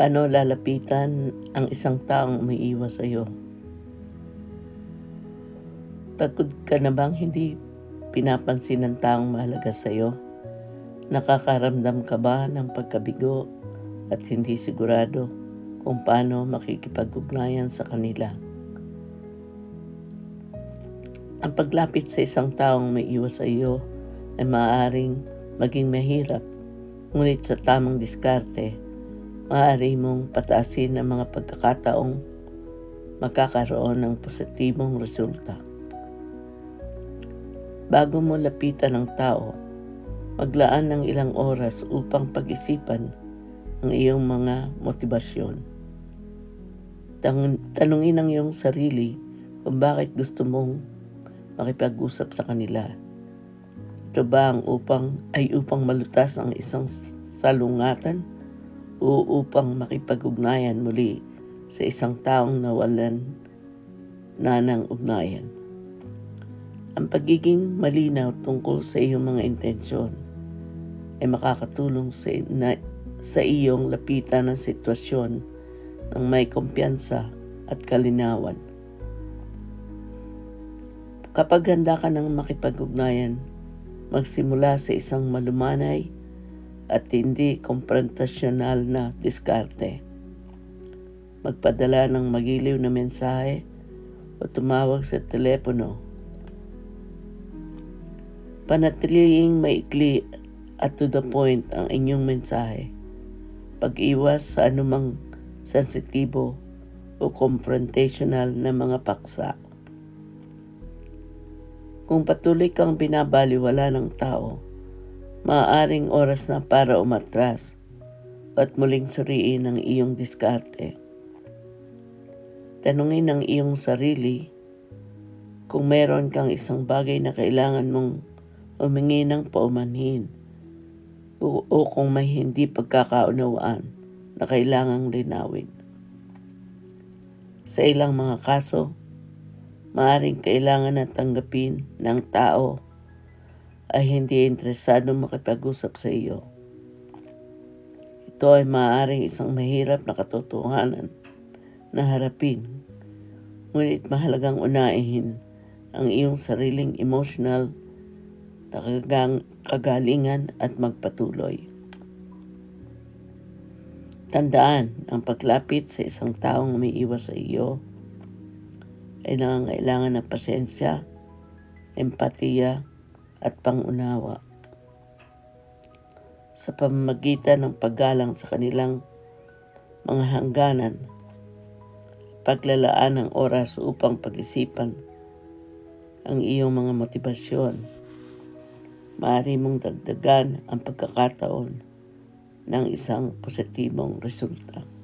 Paano lalapitan ang isang taong umiiwas sa iyo? Pagod ka na bang hindi pinapansin ng taong mahalaga sa iyo? Nakakaramdam ka ba ng pagkabigo at hindi sigurado kung paano makikipag-ugnayan sa kanila? Ang paglapit sa isang taong may iwas sa iyo ay maaaring maging mahirap, ngunit sa tamang diskarte, maaari mong pataasin ang mga pagkakataong magkakaroon ng positibong resulta. Bago mo lapitan ng tao, maglaan ng ilang oras upang pag-isipan ang iyong mga motibasyon. Tanungin ang iyong sarili kung bakit gusto mong makipag-usap sa kanila. Ito ba ang upang ay upang malutas ang isang salungatan o upang makipag-ugnayan muli sa isang taong nawalan na ng ugnayan? Ang pagiging malinaw tungkol sa iyong mga intensyon ay makakatulong sa, na, sa iyong lapitan ng sitwasyon ng may kumpiyansa at kalinawan. Kapag handa ka ng makipag-ugnayan, magsimula sa isang malumanay at hindi konfrontasyonal na diskarte. Magpadala ng magiliw na mensahe o tumawag sa telepono. Panatiling maikli at to the point ang inyong mensahe. Pag-iwas sa anumang sensitibo o confrontational na mga paksa. Kung patuloy kang binabaliwala ng tao, maaaring oras na para umatras at muling suriin ang iyong diskarte. Tanungin ang iyong sarili kung meron kang isang bagay na kailangan mong humingi ng paumanhin o, o kung may hindi pagkakaunawaan na kailangang linawin. Sa ilang mga kaso, maaring kailangan na tanggapin ng tao ay hindi interesado makipag-usap sa iyo. Ito ay maaaring isang mahirap na katotohanan na harapin, ngunit mahalagang unahin ang iyong sariling emotional kagalingan at magpatuloy. Tandaan, ang paglapit sa isang taong umiiwas sa iyo ay nangangailangan ng pasensya, empatiya, at pangunawa. Sa pamamagitan ng paggalang sa kanilang mga hangganan, paglalaan ng oras upang pag-isipan ang iyong mga motibasyon, maaari mong dagdagan ang pagkakataon ng isang positibong resulta.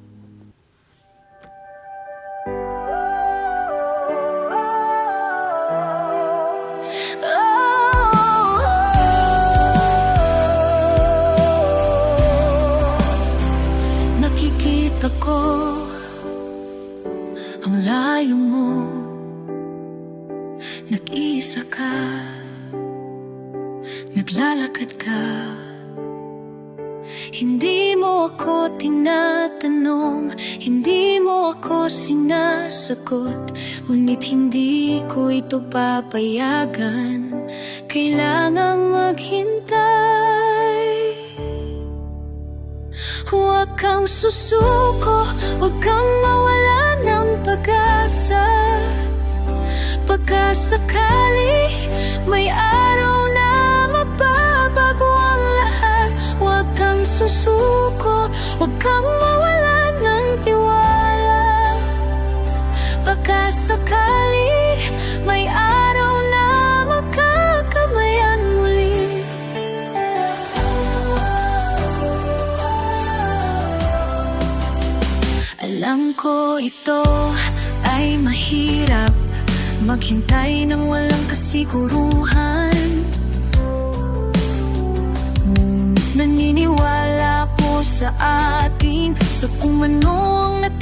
Layo mo. Nag-iisa ka. Naglalakad ka. Hindi mo ako tinatanong. Hindi mo ako sinasagot. Ngunit hindi ko ito papayagan. Kailangang maghintay. Huwag kang susuko, huwag kang Pagkasakali, may araw na mababago ang lahat. Huwag kang susuko, huwag kang mawala ng tiwala. Pagkasakali, may araw na magkakamayan muli. Alam ko ito ay mahirap Maghintay ng walang kasiguruhan. Ngunit Naniniwala ko sa atin Sa kung ano ang nati